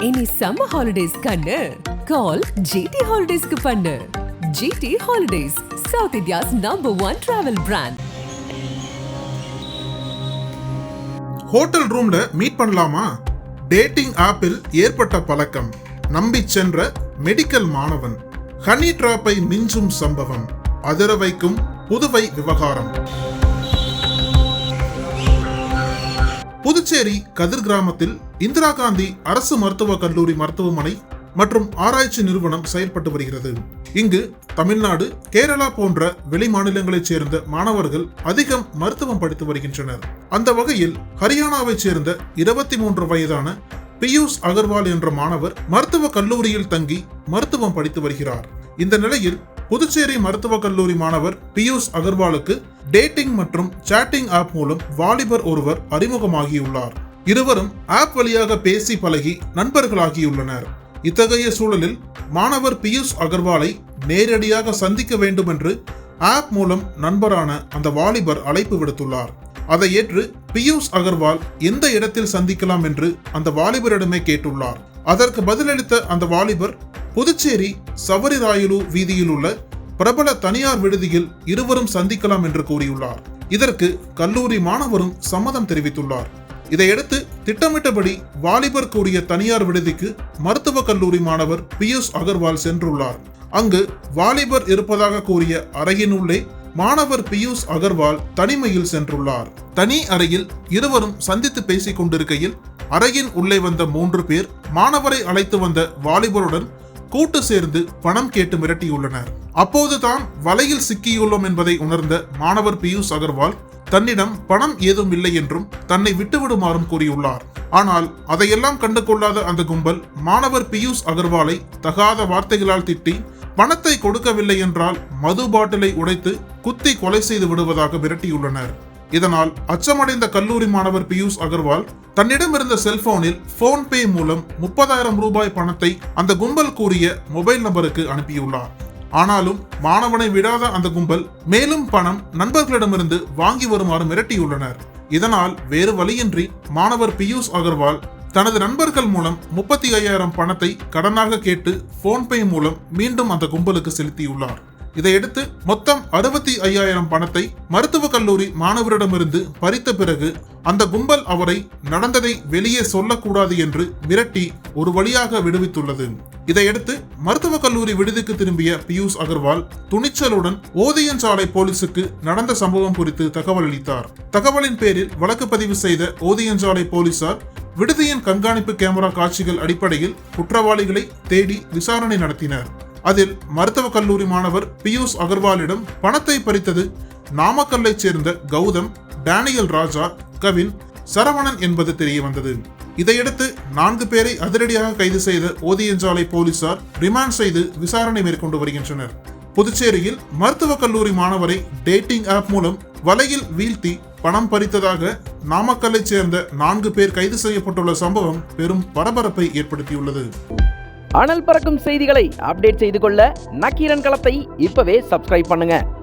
இனி summer holidays கண்ணு. கால் GT ஹாலிடேஸ்க்கு பண்ணு. GT holidays south India's number one travel brand hotel ரூம்ல மீட் பண்ணலாமா? டேட்டிங் ஆப்பில் ஏற்பட்ட பழக்கம். நம்பி சென்ற மெடிக்கல் மாணவன். ஹனி டிராப்பை மிஞ்சும் சம்பவம். அதிர வைக்கும் புதுவை விவகாரம். புதுச்சேரி கதிர் கிராமத்தில் இந்திரா காந்தி அரசு மருத்துவக் கல்லூரி மருத்துவமனை மற்றும் ஆராய்ச்சி நிறுவனம் செயல்பட்டு வருகிறது. இங்கு தமிழ்நாடு கேரளா போன்ற வெளி மாநிலங்களைச் சேர்ந்த மாணவர்கள் அதிகம் மருத்துவம் படித்து வருகின்றனர். அந்த வகையில் ஹரியானாவைச் சேர்ந்த இருபத்தி மூன்று வயதான பியூஷ் அகர்வால் என்ற மாணவர் மருத்துவ கல்லூரியில் தங்கி மருத்துவம் படித்து வருகிறார். இந்த நிலையில் புதுச்சேரி மருத்துவக் கல்லூரி மாணவர் பியூஷ் அகர்வாலுக்கு டேட்டிங் மற்றும் சாட்டிங் ஆப் மூலம் வாலிபர் ஒருவர் அறிமுகமாகியுள்ளார். இருவரும் ஆப் வழியாக பேசி பழகி நண்பர்களாகியுள்ளனர். இத்தகைய சூழலில் மாணவர் பியூஷ் அகர்வாலை நேரடியாக சந்திக்க வேண்டும் என்று ஆப் மூலம் நண்பரான அந்த வாலிபர் அழைப்பு விடுத்துள்ளார். அதை ஏற்று பியூஷ் அகர்வால் எந்த இடத்தில் சந்திக்கலாம் என்று அந்த வாலிபரிடமே கேட்டுள்ளார். அதற்கு பதிலளித்த அந்த வாலிபர் புதுச்சேரி சவரிராயலு வீதியில் உள்ள பிரபல தனியார் விடுதியில் இருவரும் சந்திக்கலாம் என்று கூறியுள்ளார். இதற்கு கல்லூரி மாணவரும் சம்மதம் தெரிவித்துள்ளார். இதையடுத்து திட்டமிட்டபடி வாலிபர் கூடிய தனியார் விடுதிக்கு மருத்துவக் கல்லூரி மாணவர் பியூஷ் அகர்வால் சென்றுள்ளார். அங்கு வாலிபர் இருப்பதாக கூறிய அறையினுள்ளே மாணவர் பியூஷ் அகர்வால் தனிமையில் சென்றுள்ளார். தனி அறையில் இருவரும் சந்தித்து பேசிக் கொண்டிருக்கையில் அறையின் உள்ளே வந்த மூன்று பேர் மாணவரை அழைத்து வந்த வாலிபருடன் கூட்டு சேர்ந்து பணம் கேட்டு மிரட்டியுள்ளனர். அப்போதுதான் வலையில் சிக்கியுள்ளோம் என்பதை உணர்ந்த மாணவர் பியூஷ் அகர்வால் தன்னிடம் பணம் ஏதும் இல்லை என்றும் தன்னை விட்டுவிடுமாறும் கூறியுள்ளார். ஆனால் அதையெல்லாம் கண்டு கொள்ளாத அந்த கும்பல் மாணவர் பியூஷ் அகர்வாலை தகாத வார்த்தைகளால் திட்டி பணத்தை கொடுக்கவில்லை என்றால் மது பாட்டிலை உடைத்து குத்தி கொலை செய்து விடுவதாக மிரட்டியுள்ளனர். இதனால் அச்சமடைந்த கல்லூரி மாணவர் பியூஷ் அகர்வால் தன்னிடம் இருந்த செல்போனில் போன்பே மூலம் முப்பதாயிரம் ரூபாய் பணத்தை அந்த கும்பல் கூறிய மொபைல் நம்பருக்கு அனுப்பியுள்ளார். ஆனாலும் மாணவனை விடாத அந்த கும்பல் மேலும் பணம் நண்பர்களிடமிருந்து வாங்கி வருமாறு மிரட்டியுள்ளனர். இதனால் வேறு வழியின்றி மாணவர் பியூஷ் அகர்வால் தனது நண்பர்கள் மூலம் முப்பத்தி ஐயாயிரம் பணத்தை கடனாக கேட்டு போன்பே மூலம் மீண்டும் அந்த கும்பலுக்கு செலுத்தியுள்ளார். இதையடுத்து மொத்தம் அறுபத்தி ஐயாயிரம் பணத்தை மருத்துவக் கல்லூரி மாணவரிடமிருந்து பறித்த பிறகு அந்த கும்பல் அவரை நடந்ததை வெளியே சொல்லக்கூடாது என்று மிரட்டி ஒரு வழியாக விடுவித்துள்ளது. இதையடுத்து மருத்துவக் கல்லூரி விடுதிக்கு திரும்பிய பியூஷ் அகர்வால் துணிச்சலுடன் ஓதியன் சாலை போலீசுக்கு நடந்த சம்பவம் குறித்து தகவல் அளித்தார். தகவலின் பேரில் வழக்கு பதிவு செய்த ஓதியஞ்சாலை போலீசார் விடுதியின் கண்காணிப்பு கேமரா காட்சிகள் அடிப்படையில் குற்றவாளிகளை தேடி விசாரணை நடத்தினர். அதில் மருத்துவக் கல்லூரி மாணவர் பியூஷ் அகர்வாலிடம் பணத்தை பறித்தது நாமக்கல்லைச் சேர்ந்த கௌதம் டேனியல் ராஜா கவின் சரவணன் என்பது தெரிய வந்தது இதையடுத்து நான்கு பேரை அதிரடியாக கைது செய்த ஓதியஞ்சாலை போலீசார் ரிமாண்ட் செய்து விசாரணை மேற்கொண்டு வருகின்றனர். புதுச்சேரியில் மருத்துவக் கல்லூரி மாணவரை டேட்டிங் ஆப் மூலம் வலையில் வீழ்த்தி பணம் பறித்ததாக நாமக்கல்லைச் சேர்ந்த நான்கு பேர் கைது செய்யப்பட்டுள்ள சம்பவம் பெரும் பரபரப்பை ஏற்படுத்தியுள்ளது. அனல் பறக்கும் செய்திகளை அப்டேட் செய்து கொள்ள நக்கீரன் களத்தை இப்பவே சப்ஸ்கிரைப் பண்ணுங்க.